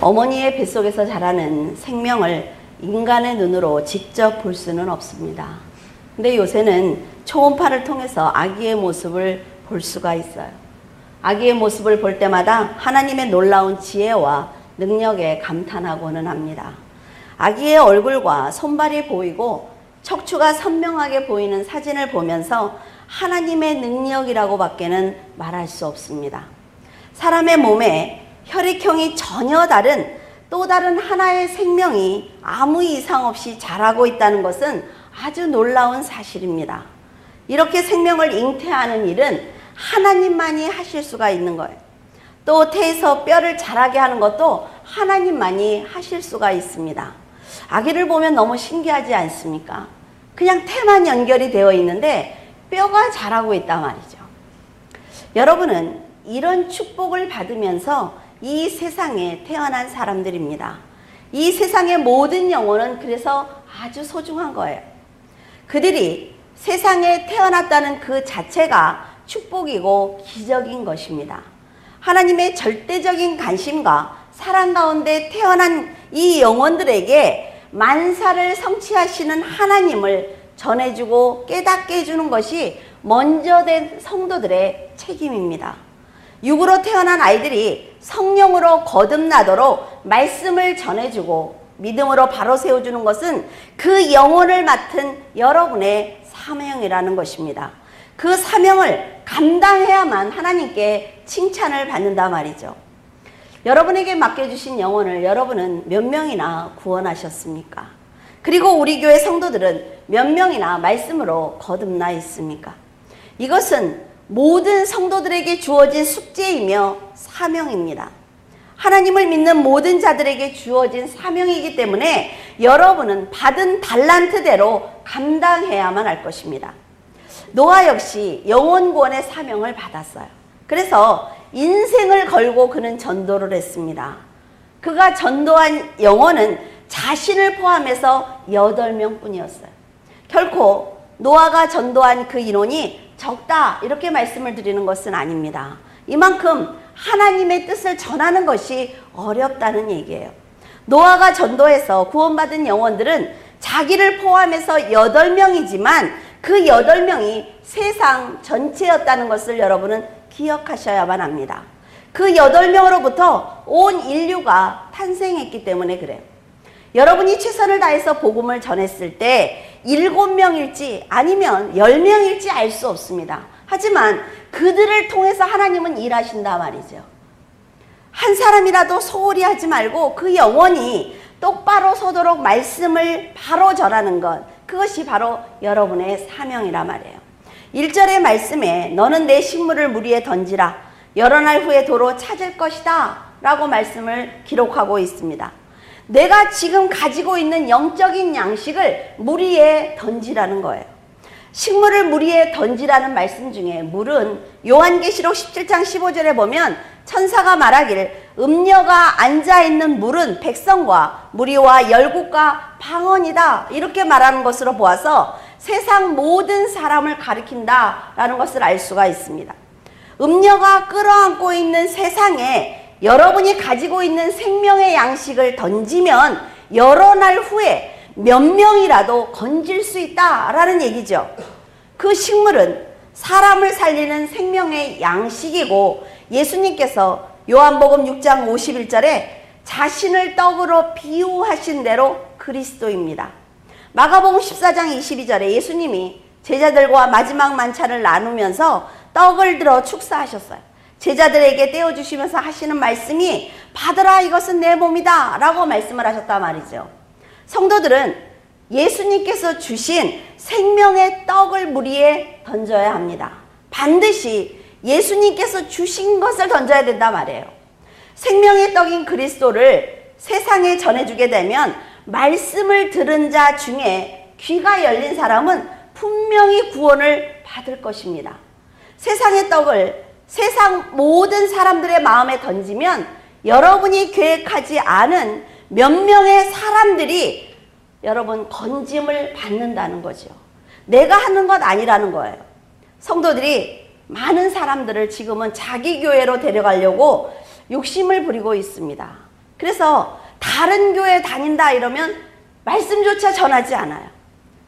어머니의 뱃속에서 자라는 생명을 인간의 눈으로 직접 볼 수는 없습니다. 근데 요새는 초음파를 통해서 아기의 모습을 볼 수가 있어요. 아기의 모습을 볼 때마다 하나님의 놀라운 지혜와 능력에 감탄하고는 합니다. 아기의 얼굴과 손발이 보이고 척추가 선명하게 보이는 사진을 보면서 하나님의 능력이라고 밖에는 말할 수 없습니다. 사람의 몸에 혈액형이 전혀 다른 또 다른 하나의 생명이 아무 이상 없이 자라고 있다는 것은 아주 놀라운 사실입니다. 이렇게 생명을 잉태하는 일은 하나님만이 하실 수가 있는 거예요. 또 태에서 뼈를 자라게 하는 것도 하나님만이 하실 수가 있습니다. 아기를 보면 너무 신기하지 않습니까? 그냥 태만 연결이 되어 있는데 뼈가 자라고 있단 말이죠. 여러분은 이런 축복을 받으면서 이 세상에 태어난 사람들입니다. 이 세상의 모든 영혼은 그래서 아주 소중한 거예요. 그들이 세상에 태어났다는 그 자체가 축복이고 기적인 것입니다. 하나님의 절대적인 관심과 사랑 가운데 태어난 이 영혼들에게 만사를 성취하시는 하나님을 전해주고 깨닫게 해주는 것이 먼저 된 성도들의 책임입니다. 육으로 태어난 아이들이 성령으로 거듭나도록 말씀을 전해주고 믿음으로 바로 세워주는 것은 그 영혼을 맡은 여러분의 사명이라는 것입니다. 그 사명을 감당해야만 하나님께 칭찬을 받는다 말이죠. 여러분에게 맡겨주신 영혼을 여러분은 몇 명이나 구원하셨습니까? 그리고 우리 교회 성도들은 몇 명이나 말씀으로 거듭나 있습니까? 이것은 모든 성도들에게 주어진 숙제이며 사명입니다. 하나님을 믿는 모든 자들에게 주어진 사명이기 때문에 여러분은 받은 달란트대로 감당해야만 할 것입니다. 노아 역시 영원 구원의 사명을 받았어요. 그래서 인생을 걸고 그는 전도를 했습니다. 그가 전도한 영혼은 자신을 포함해서 8명 뿐이었어요. 결코 노아가 전도한 그 인원이 적다 이렇게 말씀을 드리는 것은 아닙니다. 이만큼 하나님의 뜻을 전하는 것이 어렵다는 얘기예요. 노아가 전도해서 구원받은 영혼들은 자기를 포함해서 8명이지만 그 8명이 세상 전체였다는 것을 여러분은 기억하셔야만 합니다. 그 8명으로부터 온 인류가 탄생했기 때문에 그래요. 여러분이 최선을 다해서 복음을 전했을 때 7명일지 아니면 10명일지 알 수 없습니다. 하지만 그들을 통해서 하나님은 일하신다 말이죠. 한 사람이라도 소홀히 하지 말고 그 영혼이 똑바로 서도록 말씀을 바로 전하는 것. 그것이 바로 여러분의 사명이라 말이에요. 1절의 말씀에 너는 내 식물을 물 위에 던지라. 여러 날 후에 도로 찾을 것이다. 라고 말씀을 기록하고 있습니다. 내가 지금 가지고 있는 영적인 양식을 물 위에 던지라는 거예요. 식물을 물 위에 던지라는 말씀 중에 물은 요한계시록 17장 15절에 보면 천사가 말하기를 음녀가 앉아 있는 물은 백성과 무리와 열국과 방언이다 이렇게 말하는 것으로 보아서 세상 모든 사람을 가리킨다라는 것을 알 수가 있습니다. 음녀가 끌어안고 있는 세상에 여러분이 가지고 있는 생명의 양식을 던지면 여러 날 후에 몇 명이라도 건질 수 있다라는 얘기죠. 그 식물은 사람을 살리는 생명의 양식이고 예수님께서 요한복음 6장 51절에 자신을 떡으로 비유하신 대로 그리스도입니다. 마가복음 14장 22절에 예수님이 제자들과 마지막 만찬을 나누면서 떡을 들어 축사하셨어요. 제자들에게 떼어주시면서 하시는 말씀이 받으라 이것은 내 몸이다 라고 말씀을 하셨단 말이죠. 성도들은 예수님께서 주신 생명의 떡을 물 위에 던져야 합니다. 반드시 예수님께서 주신 것을 던져야 된단 말이에요. 생명의 떡인 그리스도를 세상에 전해주게 되면 말씀을 들은 자 중에 귀가 열린 사람은 분명히 구원을 받을 것입니다. 세상의 떡을 세상 모든 사람들의 마음에 던지면 여러분이 계획하지 않은 몇 명의 사람들이 여러분 건짐을 받는다는 거죠. 내가 하는 것 아니라는 거예요. 성도들이 많은 사람들을 지금은 자기 교회로 데려가려고 욕심을 부리고 있습니다. 그래서 다른 교회 다닌다 이러면 말씀조차 전하지 않아요.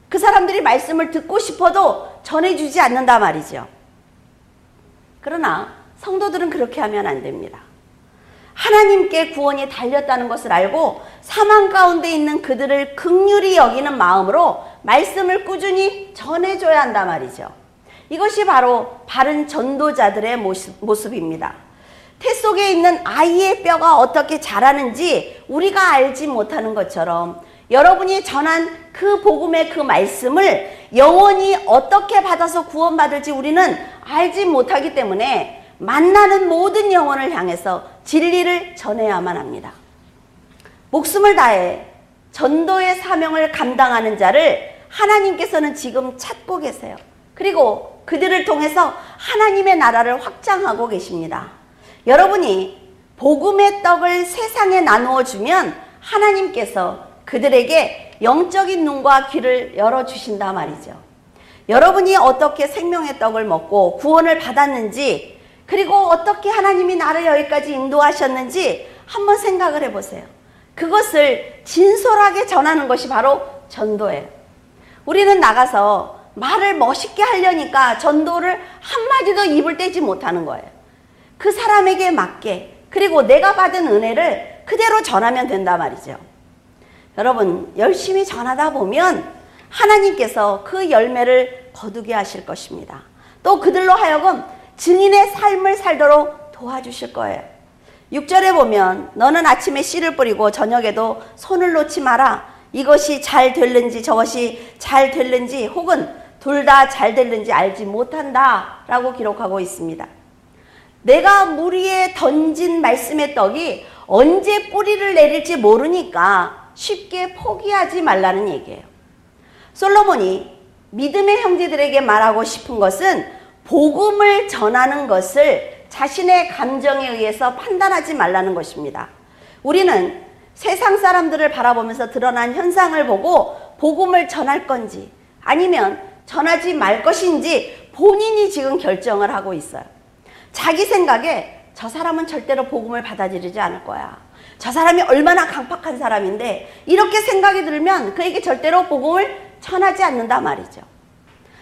그 사람들이 말씀을 듣고 싶어도 전해주지 않는다 말이죠. 그러나 성도들은 그렇게 하면 안 됩니다. 하나님께 구원이 달렸다는 것을 알고 사망 가운데 있는 그들을 극률이 여기는 마음으로 말씀을 꾸준히 전해줘야 한단 말이죠. 이것이 바로 바른 전도자들의 모습, 모습입니다. 태 속에 있는 아이의 뼈가 어떻게 자라는지 우리가 알지 못하는 것처럼 여러분이 전한 그 복음의 그 말씀을 영원히 어떻게 받아서 구원받을지 우리는 알지 못하기 때문에 만나는 모든 영혼을 향해서 진리를 전해야만 합니다. 목숨을 다해 전도의 사명을 감당하는 자를 하나님께서는 지금 찾고 계세요. 그리고 그들을 통해서 하나님의 나라를 확장하고 계십니다. 여러분이 복음의 떡을 세상에 나누어 주면 하나님께서 그들에게 영적인 눈과 귀를 열어주신다 말이죠. 여러분이 어떻게 생명의 떡을 먹고 구원을 받았는지, 그리고 어떻게 하나님이 나를 여기까지 인도하셨는지 한번 생각을 해보세요. 그것을 진솔하게 전하는 것이 바로 전도예요. 우리는 나가서 말을 멋있게 하려니까 전도를 한마디도 입을 떼지 못하는 거예요. 그 사람에게 맞게, 그리고 내가 받은 은혜를 그대로 전하면 된다 말이죠. 여러분, 열심히 전하다 보면 하나님께서 그 열매를 거두게 하실 것입니다. 또 그들로 하여금 증인의 삶을 살도록 도와주실 거예요. 6절에 보면 너는 아침에 씨를 뿌리고 저녁에도 손을 놓지 마라. 이것이 잘 될는지 저것이 잘 될는지 혹은 둘 다 잘 될는지 알지 못한다. 라고 기록하고 있습니다. 내가 물 위에 던진 말씀의 떡이 언제 뿌리를 내릴지 모르니까 쉽게 포기하지 말라는 얘기예요. 솔로몬이 믿음의 형제들에게 말하고 싶은 것은 복음을 전하는 것을 자신의 감정에 의해서 판단하지 말라는 것입니다. 우리는 세상 사람들을 바라보면서 드러난 현상을 보고 복음을 전할 건지 아니면 전하지 말 것인지 본인이 지금 결정을 하고 있어요. 자기 생각에 저 사람은 절대로 복음을 받아들이지 않을 거야. 저 사람이 얼마나 강팍한 사람인데 이렇게 생각이 들면 그에게 절대로 복음을 전하지 않는다 말이죠.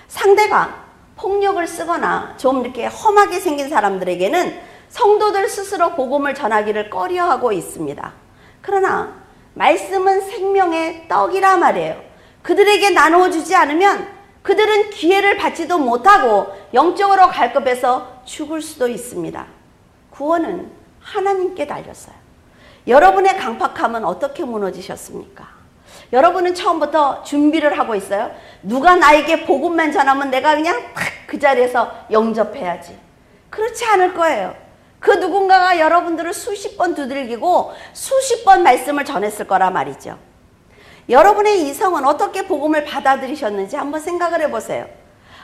상대가 폭력을 쓰거나 좀 이렇게 험하게 생긴 사람들에게는 성도들 스스로 복음을 전하기를 꺼려하고 있습니다. 그러나 말씀은 생명의 떡이라 말이에요. 그들에게 나누어 주지 않으면 그들은 기회를 받지도 못하고 영적으로 갈급해서 죽을 수도 있습니다. 구원은 하나님께 달렸어요. 여러분의 강팍함은 어떻게 무너지셨습니까? 여러분은 처음부터 준비를 하고 있어요. 누가 나에게 복음만 전하면 내가 그냥 탁 그 자리에서 영접해야지. 그렇지 않을 거예요. 그 누군가가 여러분들을 수십 번 두들기고 수십 번 말씀을 전했을 거라 말이죠. 여러분의 이성은 어떻게 복음을 받아들이셨는지 한번 생각을 해보세요.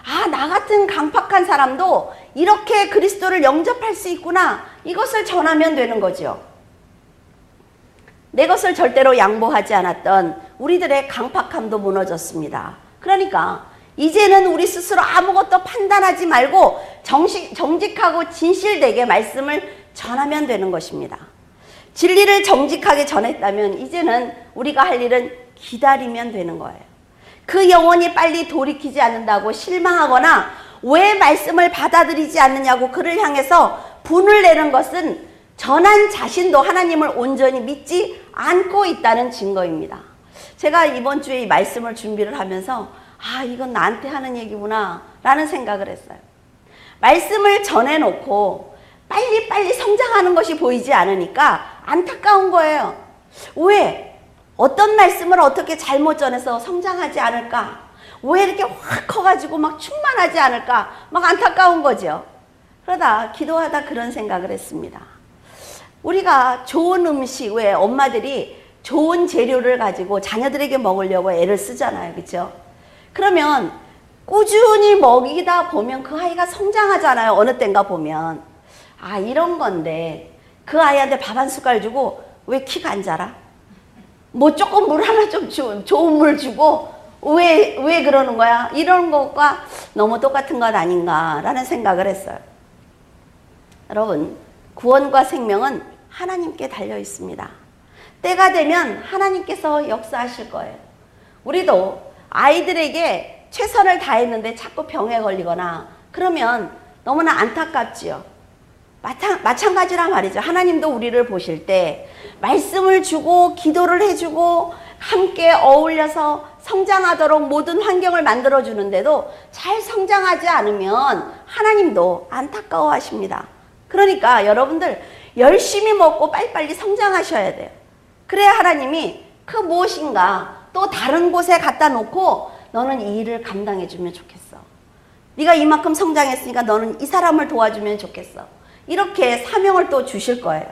아, 나 같은 강팍한 사람도 이렇게 그리스도를 영접할 수 있구나. 이것을 전하면 되는 거죠. 내 것을 절대로 양보하지 않았던 우리들의 강팍함도 무너졌습니다. 그러니까 이제는 우리 스스로 아무것도 판단하지 말고 정식, 정직하고 진실되게 말씀을 전하면 되는 것입니다. 진리를 정직하게 전했다면 이제는 우리가 할 일은 기다리면 되는 거예요. 그 영혼이 빨리 돌이키지 않는다고 실망하거나 왜 말씀을 받아들이지 않느냐고 그를 향해서 분을 내는 것은 전한 자신도 하나님을 온전히 믿지 않고 있다는 증거입니다. 제가 이번 주에 이 말씀을 준비를 하면서 아, 이건 나한테 하는 얘기구나 라는 생각을 했어요. 말씀을 전해놓고 빨리빨리 성장하는 것이 보이지 않으니까 안타까운 거예요. 왜? 어떤 말씀을 어떻게 잘못 전해서 성장하지 않을까? 왜 이렇게 확 커가지고 막 충만하지 않을까? 막 안타까운 거죠. 그러다 기도하다 그런 생각을 했습니다. 우리가 좋은 음식, 왜 엄마들이 좋은 재료를 가지고 자녀들에게 먹으려고 애를 쓰잖아요. 그죠? 그러면 꾸준히 먹이다 보면 그 아이가 성장하잖아요. 어느 땐가 보면. 아, 이런 건데 그 아이한테 밥 한 숟갈 주고 왜 키가 안 자라? 뭐 조금 물 하나 좀 주, 좋은 물 주고 왜, 왜 그러는 거야? 이런 것과 너무 똑같은 것 아닌가라는 생각을 했어요. 여러분, 구원과 생명은 하나님께 달려 있습니다. 때가 되면 하나님께서 역사하실 거예요. 우리도 아이들에게 최선을 다했는데 자꾸 병에 걸리거나 그러면 너무나 안타깝지요. 마찬, 마찬가지란 말이죠. 하나님도 우리를 보실 때 말씀을 주고 기도를 해주고 함께 어울려서 성장하도록 모든 환경을 만들어 주는데도 잘 성장하지 않으면 하나님도 안타까워 하십니다. 그러니까 여러분들 열심히 먹고 빨리빨리 성장하셔야 돼요. 그래야 하나님이 그 무엇인가 또 다른 곳에 갖다 놓고 너는 이 일을 감당해 주면 좋겠어. 네가 이만큼 성장했으니까 너는 이 사람을 도와주면 좋겠어. 이렇게 사명을 또 주실 거예요.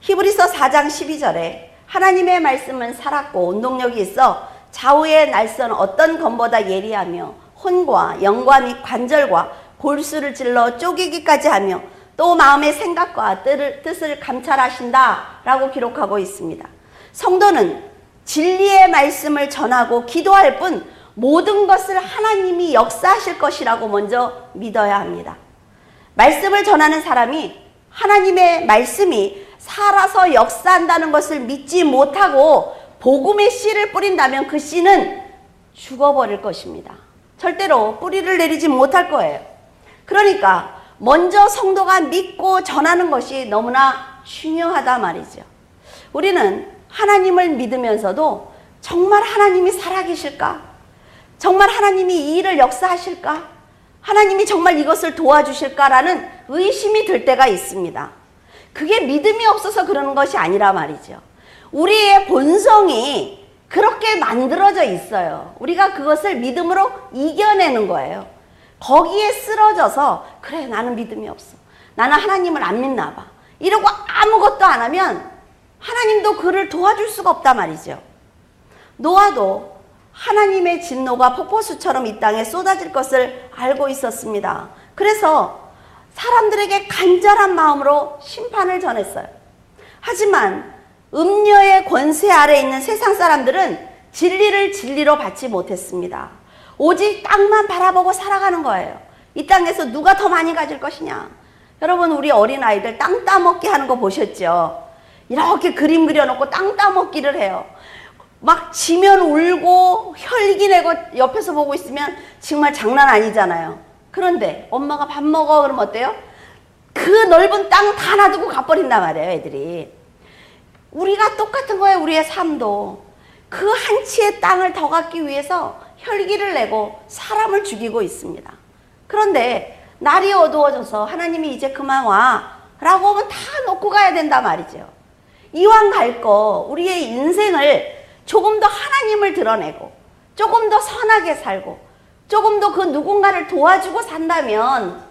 히브리서 4장 12절에 하나님의 말씀은 살았고 운동력이 있어 좌우의 날선 어떤 검보다 예리하며 혼과 영과 및 관절과 골수를 찔러 쪼개기까지 하며 또 마음의 생각과 뜻을, 감찰하신다라고 기록하고 있습니다. 성도는 진리의 말씀을 전하고 기도할 뿐 모든 것을 하나님이 역사하실 것이라고 먼저 믿어야 합니다. 말씀을 전하는 사람이 하나님의 말씀이 살아서 역사한다는 것을 믿지 못하고 복음의 씨를 뿌린다면 그 씨는 죽어버릴 것입니다. 절대로 뿌리를 내리지 못할 거예요. 그러니까 먼저 성도가 믿고 전하는 것이 너무나 중요하다 말이죠. 우리는 하나님을 믿으면서도 정말 하나님이 살아계실까? 정말 하나님이 이 일을 역사하실까? 하나님이 정말 이것을 도와주실까라는 의심이 들 때가 있습니다. 그게 믿음이 없어서 그러는 것이 아니라 말이죠. 우리의 본성이 그렇게 만들어져 있어요. 우리가 그것을 믿음으로 이겨내는 거예요. 거기에 쓰러져서 그래 나는 믿음이 없어. 나는 하나님을 안 믿나 봐. 이러고 아무것도 안 하면 하나님도 그를 도와줄 수가 없단 말이죠. 노아도 하나님의 진노가 폭포수처럼 이 땅에 쏟아질 것을 알고 있었습니다. 그래서 사람들에게 간절한 마음으로 심판을 전했어요. 하지만 음녀의 권세 아래 있는 세상 사람들은 진리를 진리로 받지 못했습니다. 오직 땅만 바라보고 살아가는 거예요. 이 땅에서 누가 더 많이 가질 것이냐. 여러분 우리 어린아이들 땅 따먹기 하는 거 보셨죠? 이렇게 그림 그려놓고 땅 따먹기를 해요. 막 지면 울고 혈기 내고 옆에서 보고 있으면 정말 장난 아니잖아요. 그런데 엄마가 밥 먹어 그러면 어때요? 그 넓은 땅 다 놔두고 가버린단 말이에요, 애들이. 우리가 똑같은 거예요, 우리의 삶도. 그 한 치의 땅을 더 갖기 위해서 혈기를 내고 사람을 죽이고 있습니다. 그런데 날이 어두워져서 하나님이 이제 그만 와. 라고 하면 다 놓고 가야 된단 말이죠. 이왕 갈 거, 우리의 인생을 조금 더 하나님을 드러내고, 조금 더 선하게 살고, 조금 더 그 누군가를 도와주고 산다면,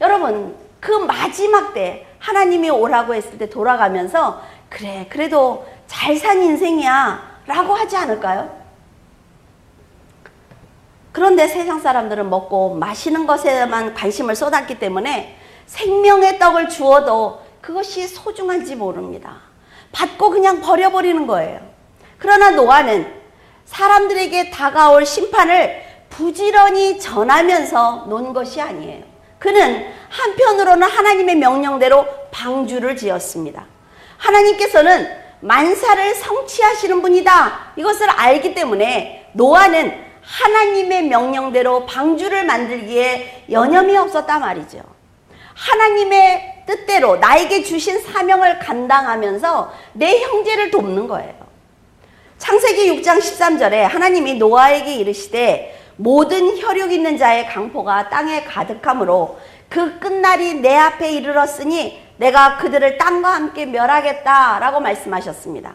여러분, 그 마지막 때 하나님이 오라고 했을 때 돌아가면서, 그래, 그래도 잘 산 인생이야. 라고 하지 않을까요? 그런데 세상 사람들은 먹고 마시는 것에만 관심을 쏟았기 때문에 생명의 떡을 주어도 그것이 소중한지 모릅니다. 받고 그냥 버려버리는 거예요. 그러나 노아는 사람들에게 다가올 심판을 부지런히 전하면서 논 것이 아니에요. 그는 한편으로는 하나님의 명령대로 방주를 지었습니다. 하나님께서는 만사를 성취하시는 분이다. 이것을 알기 때문에 노아는 하나님의 명령대로 방주를 만들기에 여념이 없었단 말이죠. 하나님의 뜻대로 나에게 주신 사명을 감당하면서 내 형제를 돕는 거예요. 창세기 6장 13절에 하나님이 노아에게 이르시되 모든 혈육 있는 자의 강포가 땅에 가득하므로 그 끝날이 내 앞에 이르렀으니 내가 그들을 땅과 함께 멸하겠다라고 말씀하셨습니다.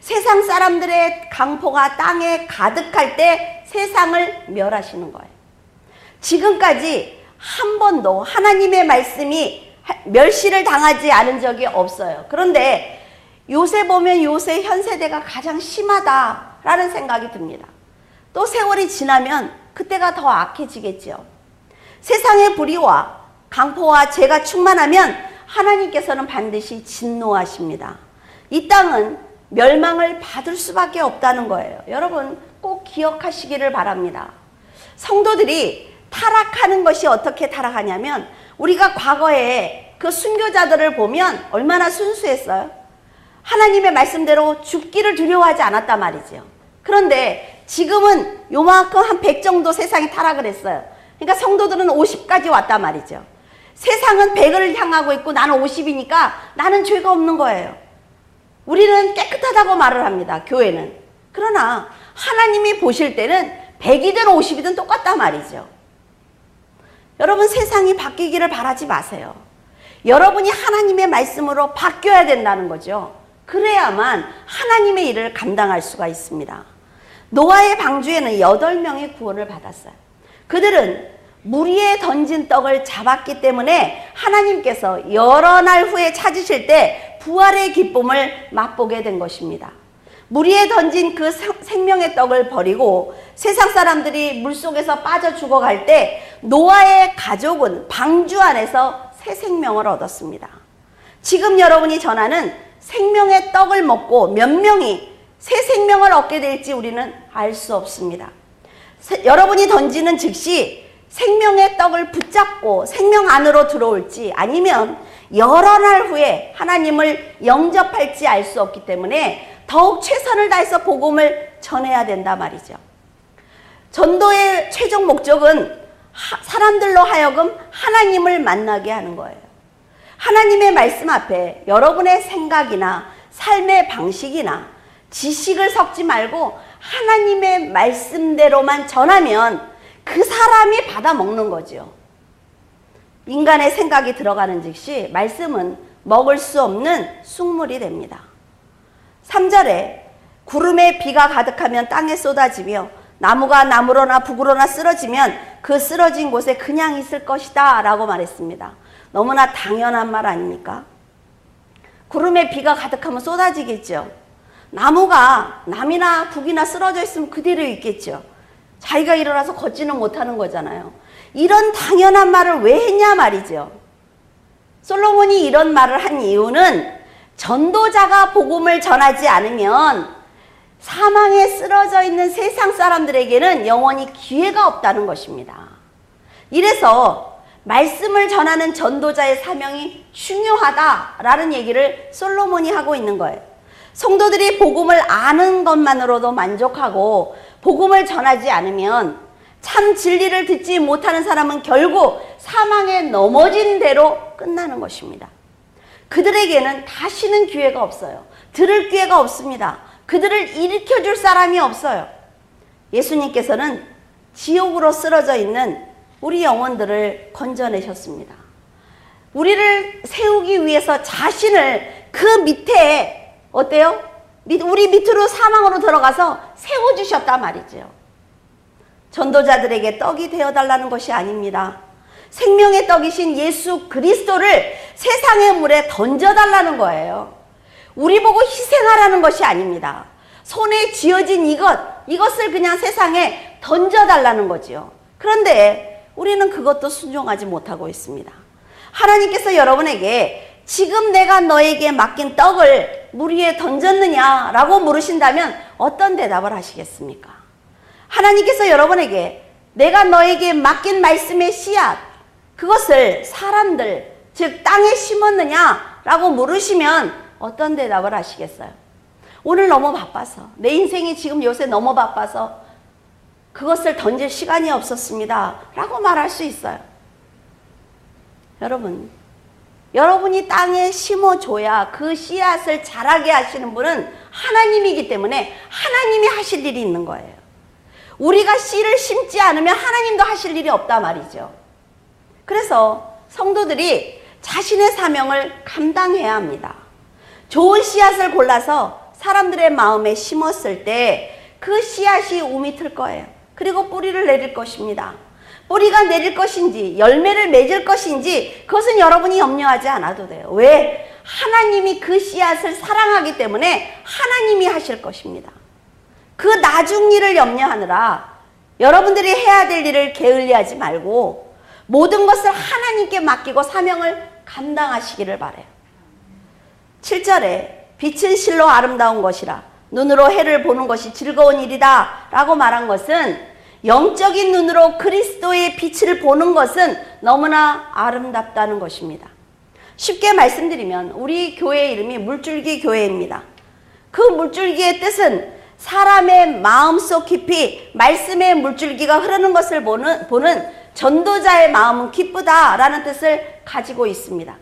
세상 사람들의 강포가 땅에 가득할 때 세상을 멸하시는 거예요. 지금까지 한 번도 하나님의 말씀이 멸시를 당하지 않은 적이 없어요. 그런데 요새 보면 요새 현 세대가 가장 심하다라는 생각이 듭니다. 또 세월이 지나면 그때가 더 악해지겠죠. 세상의 불의와 강포와 죄가 충만하면 하나님께서는 반드시 진노하십니다. 이 땅은 멸망을 받을 수밖에 없다는 거예요. 여러분 꼭 기억하시기를 바랍니다. 성도들이 타락하는 것이 어떻게 타락하냐면 우리가 과거에 그 순교자들을 보면 얼마나 순수했어요? 하나님의 말씀대로 죽기를 두려워하지 않았단 말이죠. 그런데 지금은 요만큼 한 100 정도 세상이 타락을 했어요. 그러니까 성도들은 50까지 왔단 말이죠. 세상은 100을 향하고 있고 나는 50이니까 나는 죄가 없는 거예요. 우리는 깨끗하다고 말을 합니다. 교회는. 그러나 하나님이 보실 때는 100이든 50이든 똑같단 말이죠. 여러분 세상이 바뀌기를 바라지 마세요. 여러분이 하나님의 말씀으로 바뀌어야 된다는 거죠. 그래야만 하나님의 일을 감당할 수가 있습니다. 노아의 방주에는 8명의 구원을 받았어요. 그들은 물 위에 던진 떡을 잡았기 때문에 하나님께서 여러 날 후에 찾으실 때 부활의 기쁨을 맛보게 된 것입니다. 물 위에 던진 그 생명의 떡을 버리고 세상 사람들이 물 속에서 빠져 죽어갈 때 노아의 가족은 방주 안에서 새 생명을 얻었습니다. 지금 여러분이 전하는 생명의 떡을 먹고 몇 명이 새 생명을 얻게 될지 우리는 알 수 없습니다. 여러분이 던지는 즉시 생명의 떡을 붙잡고 생명 안으로 들어올지 아니면 여러 날 후에 하나님을 영접할지 알 수 없기 때문에 더욱 최선을 다해서 복음을 전해야 된다 말이죠. 전도의 최종 목적은 사람들로 하여금 하나님을 만나게 하는 거예요. 하나님의 말씀 앞에 여러분의 생각이나 삶의 방식이나 지식을 섞지 말고 하나님의 말씀대로만 전하면 그 사람이 받아 먹는 거죠. 인간의 생각이 들어가는 즉시 말씀은 먹을 수 없는 숙물이 됩니다. 3절에 구름에 비가 가득하면 땅에 쏟아지며 나무가 나무로나 북으로나 쓰러지면 그 쓰러진 곳에 그냥 있을 것이다 라고 말했습니다. 너무나 당연한 말 아닙니까? 구름에 비가 가득하면 쏟아지겠죠. 나무가 남이나 북이나 쓰러져 있으면 그대로 있겠죠. 자기가 일어나서 걷지는 못하는 거잖아요. 이런 당연한 말을 왜 했냐 말이죠. 솔로몬이 이런 말을 한 이유는 전도자가 복음을 전하지 않으면 사망에 쓰러져 있는 세상 사람들에게는 영원히 기회가 없다는 것입니다. 이래서 말씀을 전하는 전도자의 사명이 중요하다라는 얘기를 솔로몬이 하고 있는 거예요. 성도들이 복음을 아는 것만으로도 만족하고 복음을 전하지 않으면 참 진리를 듣지 못하는 사람은 결국 사망에 넘어진 대로 끝나는 것입니다. 그들에게는 다시는 기회가 없어요. 들을 기회가 없습니다. 그들을 일으켜 줄 사람이 없어요. 예수님께서는 지옥으로 쓰러져 있는 우리 영혼들을 건져내셨습니다. 우리를 세우기 위해서 자신을 그 밑에 어때요? 우리 밑으로 사망으로 들어가서 세워주셨단 말이죠. 전도자들에게 떡이 되어달라는 것이 아닙니다. 생명의 떡이신 예수 그리스도를 세상의 물에 던져달라는 거예요. 우리 보고 희생하라는 것이 아닙니다. 손에 쥐어진 이것, 이것을 그냥 세상에 던져달라는 거지요. 그런데 우리는 그것도 순종하지 못하고 있습니다. 하나님께서 여러분에게 지금 내가 너에게 맡긴 떡을 물 위에 던졌느냐라고 물으신다면 어떤 대답을 하시겠습니까? 하나님께서 여러분에게 내가 너에게 맡긴 말씀의 씨앗, 그것을 사람들, 즉 땅에 심었느냐라고 물으시면 어떤 대답을 하시겠어요? 오늘 너무 바빠서, 내 인생이 지금 요새 너무 바빠서 그것을 던질 시간이 없었습니다. 라고 말할 수 있어요. 여러분, 여러분이 땅에 심어줘야 그 씨앗을 자라게 하시는 분은 하나님이기 때문에 하나님이 하실 일이 있는 거예요. 우리가 씨를 심지 않으면 하나님도 하실 일이 없다 말이죠. 그래서 성도들이 자신의 사명을 감당해야 합니다. 좋은 씨앗을 골라서 사람들의 마음에 심었을 때 그 씨앗이 우미 틀 거예요. 그리고 뿌리를 내릴 것입니다. 뿌리가 내릴 것인지 열매를 맺을 것인지 그것은 여러분이 염려하지 않아도 돼요. 왜? 하나님이 그 씨앗을 사랑하기 때문에 하나님이 하실 것입니다. 그 나중 일을 염려하느라 여러분들이 해야 될 일을 게을리하지 말고 모든 것을 하나님께 맡기고 사명을 감당하시기를 바래요. 7절에 빛은 실로 아름다운 것이라 눈으로 해를 보는 것이 즐거운 일이다 라고 말한 것은 영적인 눈으로 그리스도의 빛을 보는 것은 너무나 아름답다는 것입니다. 쉽게 말씀드리면 우리 교회 이름이 물줄기 교회입니다. 그 물줄기의 뜻은 사람의 마음속 깊이 말씀의 물줄기가 흐르는 것을 보는, 보는 전도자의 마음은 기쁘다라는 뜻을 가지고 있습니다.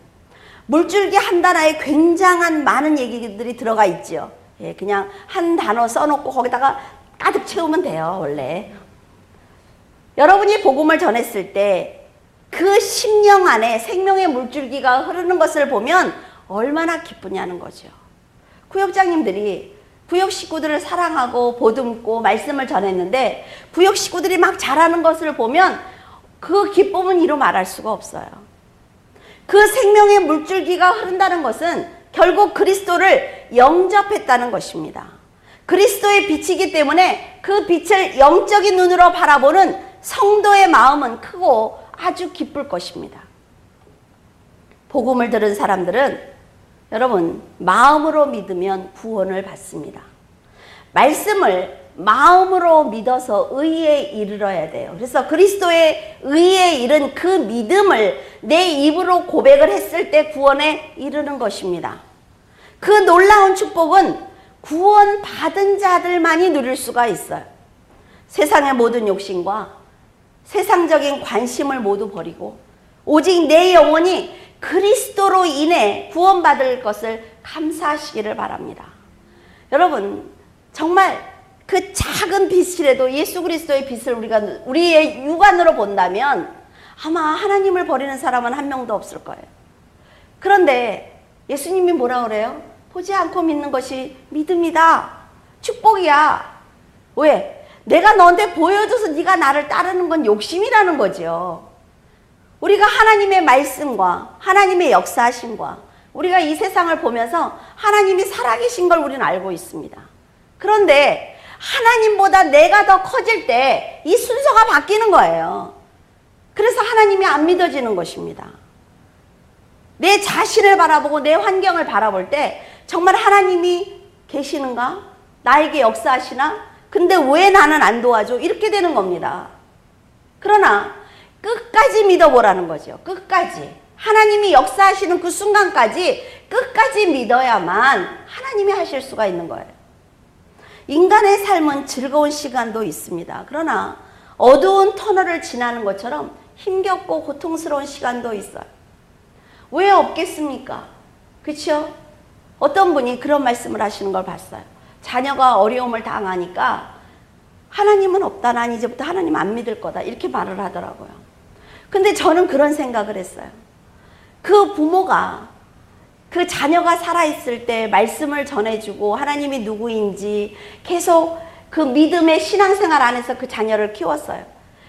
물줄기 한 단어에 굉장한 많은 얘기들이 들어가 있지요. 예, 그냥 한 단어 써놓고 거기다가 가득 채우면 돼요, 원래. 여러분이 복음을 전했을 때 그 심령 안에 생명의 물줄기가 흐르는 것을 보면 얼마나 기쁘냐는 거죠. 구역장님들이 구역 식구들을 사랑하고 보듬고 말씀을 전했는데 구역 식구들이 막 잘하는 것을 보면 그 기쁨은 이루 말할 수가 없어요. 그 생명의 물줄기가 흐른다는 것은 결국 그리스도를 영접했다는 것입니다. 그리스도의 빛이기 때문에 그 빛을 영적인 눈으로 바라보는 성도의 마음은 크고 아주 기쁠 것입니다. 복음을 들은 사람들은 여러분 마음으로 믿으면 구원을 받습니다. 말씀을 마음으로 믿어서 의에 이르러야 돼요. 그래서 그리스도의 의에 이른 그 믿음을 내 입으로 고백을 했을 때 구원에 이르는 것입니다. 그 놀라운 축복은 구원 받은 자들만이 누릴 수가 있어요. 세상의 모든 욕심과 세상적인 관심을 모두 버리고 오직 내 영혼이 그리스도로 인해 구원받을 것을 감사하시기를 바랍니다. 여러분, 정말 그 작은 빛이라도 예수 그리스도의 빛을 우리가 우리의 육안으로 본다면 아마 하나님을 버리는 사람은 한 명도 없을 거예요. 그런데 예수님이 뭐라 그래요? 보지 않고 믿는 것이 믿음이다. 축복이야. 왜? 내가 너한테 보여줘서 네가 나를 따르는 건 욕심이라는 거죠. 우리가 하나님의 말씀과 하나님의 역사하심과 우리가 이 세상을 보면서 하나님이 살아계신 걸 우리는 알고 있습니다. 그런데 하나님보다 내가 더 커질 때 이 순서가 바뀌는 거예요. 그래서 하나님이 안 믿어지는 것입니다. 내 자신을 바라보고 내 환경을 바라볼 때 정말 하나님이 계시는가? 나에게 역사하시나? 근데 왜 나는 안 도와줘? 이렇게 되는 겁니다. 그러나 끝까지 믿어보라는 거죠. 끝까지. 하나님이 역사하시는 그 순간까지 끝까지 믿어야만 하나님이 하실 수가 있는 거예요. 인간의 삶은 즐거운 시간도 있습니다. 그러나 어두운 터널을 지나는 것처럼 힘겹고 고통스러운 시간도 있어요. 왜 없겠습니까? 그렇죠? 어떤 분이 그런 말씀을 하시는 걸 봤어요. 자녀가 어려움을 당하니까 하나님은 없다. 난 이제부터 하나님 안 믿을 거다. 이렇게 말을 하더라고요. 근데 저는 그런 생각을 했어요. 그 부모가 그 자녀가 살아있을 때 말씀을 전해주고 하나님이 누구인지 계속 그 믿음의 신앙생활 안에서 그 자녀를 키웠어요.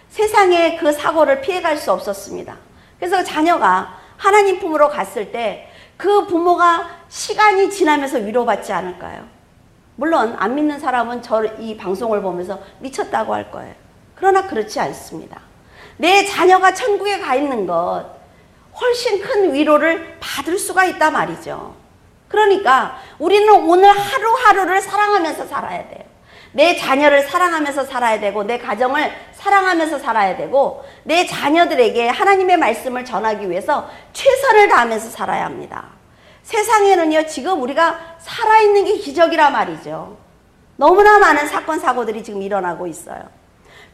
세상에 그 사고를 피해갈 수 없었습니다. 그래서 자녀가 하나님 품으로 갔을 때 그 부모가 시간이 지나면서 위로받지 않을까요? 물론 안 믿는 사람은 저 이 방송을 보면서 미쳤다고 할 거예요. 그러나 그렇지 않습니다. 내 자녀가 천국에 가 있는 것 훨씬 큰 위로를 받을 수가 있다 말이죠. 그러니까 우리는 오늘 하루하루를 사랑하면서 살아야 돼요. 내 자녀를 사랑하면서 살아야 되고, 내 가정을 사랑하면서 살아야 되고, 내 자녀들에게 하나님의 말씀을 전하기 위해서 최선을 다하면서 살아야 합니다. 세상에는요, 지금 우리가 살아있는 게 기적이라 말이죠. 너무나 많은 사건, 사고들이 지금 일어나고 있어요.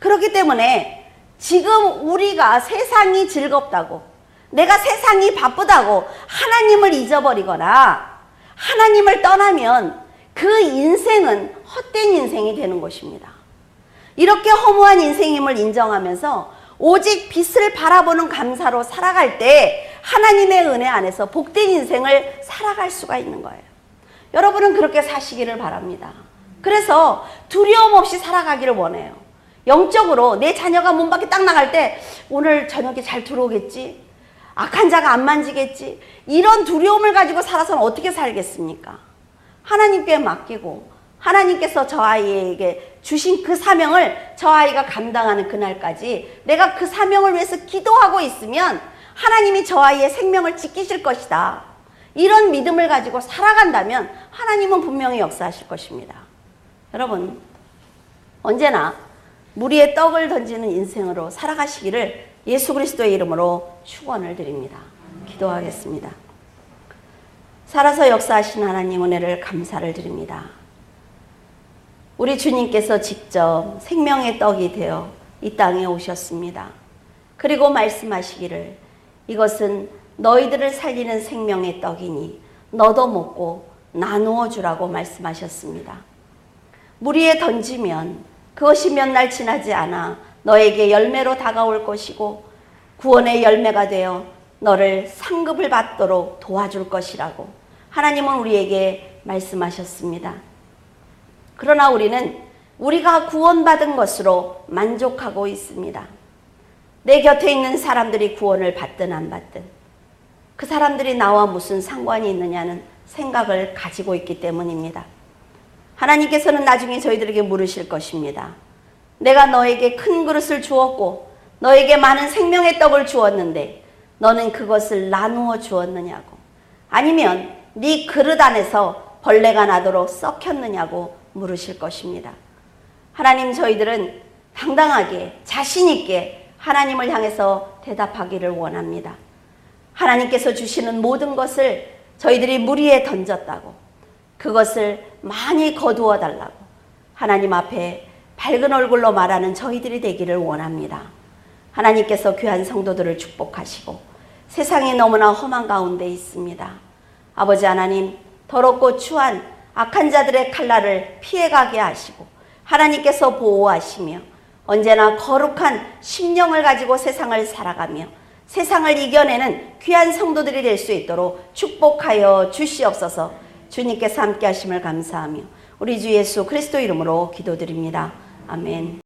그렇기 때문에 지금 우리가 세상이 즐겁다고, 내가 세상이 바쁘다고 하나님을 잊어버리거나 하나님을 떠나면 그 인생은 헛된 인생이 되는 것입니다. 이렇게 허무한 인생임을 인정하면서 오직 빛을 바라보는 감사로 살아갈 때 하나님의 은혜 안에서 복된 인생을 살아갈 수가 있는 거예요. 여러분은 그렇게 사시기를 바랍니다. 그래서 두려움 없이 살아가기를 원해요. 영적으로 내 자녀가 문 밖에 딱 나갈 때 오늘 저녁에 잘 들어오겠지? 악한 자가 안 만지겠지? 이런 두려움을 가지고 살아서는 어떻게 살겠습니까? 하나님께 맡기고 하나님께서 저 아이에게 주신 그 사명을 저 아이가 감당하는 그날까지 내가 그 사명을 위해서 기도하고 있으면 하나님이 저 아이의 생명을 지키실 것이다. 이런 믿음을 가지고 살아간다면 하나님은 분명히 역사하실 것입니다. 여러분, 언제나 무리에 떡을 던지는 인생으로 살아가시기를 예수 그리스도의 이름으로 축원을 드립니다. 기도하겠습니다. 살아서 역사하신 하나님 은혜를 감사를 드립니다. 우리 주님께서 직접 생명의 떡이 되어 이 땅에 오셨습니다. 그리고 말씀하시기를 이것은 너희들을 살리는 생명의 떡이니 너도 먹고 나누어 주라고 말씀하셨습니다. 물 위에 던지면 그것이 몇 날 지나지 않아 너에게 열매로 다가올 것이고 구원의 열매가 되어 너를 상급을 받도록 도와줄 것이라고 하나님은 우리에게 말씀하셨습니다. 그러나 우리는 우리가 구원받은 것으로 만족하고 있습니다. 내 곁에 있는 사람들이 구원을 받든 안 받든 그 사람들이 나와 무슨 상관이 있느냐는 생각을 가지고 있기 때문입니다. 하나님께서는 나중에 저희들에게 물으실 것입니다. 내가 너에게 큰 그릇을 주었고 너에게 많은 생명의 떡을 주었는데 너는 그것을 나누어 주었느냐고 아니면 네 그릇 안에서 벌레가 나도록 썩혔느냐고 물으실 것입니다. 하나님 저희들은 당당하게 자신 있게 하나님을 향해서 대답하기를 원합니다. 하나님께서 주시는 모든 것을 저희들이 물 위에 던졌다고 그것을 많이 거두어 달라고 하나님 앞에 밝은 얼굴로 말하는 저희들이 되기를 원합니다. 하나님께서 귀한 성도들을 축복하시고 세상이 너무나 험한 가운데 있습니다. 아버지 하나님 더럽고 추한 악한 자들의 칼날을 피해가게 하시고 하나님께서 보호하시며 언제나 거룩한 심령을 가지고 세상을 살아가며 세상을 이겨내는 귀한 성도들이 될 수 있도록 축복하여 주시옵소서 주님께서 함께 하심을 감사하며 우리 주 예수 그리스도 이름으로 기도드립니다. 아멘.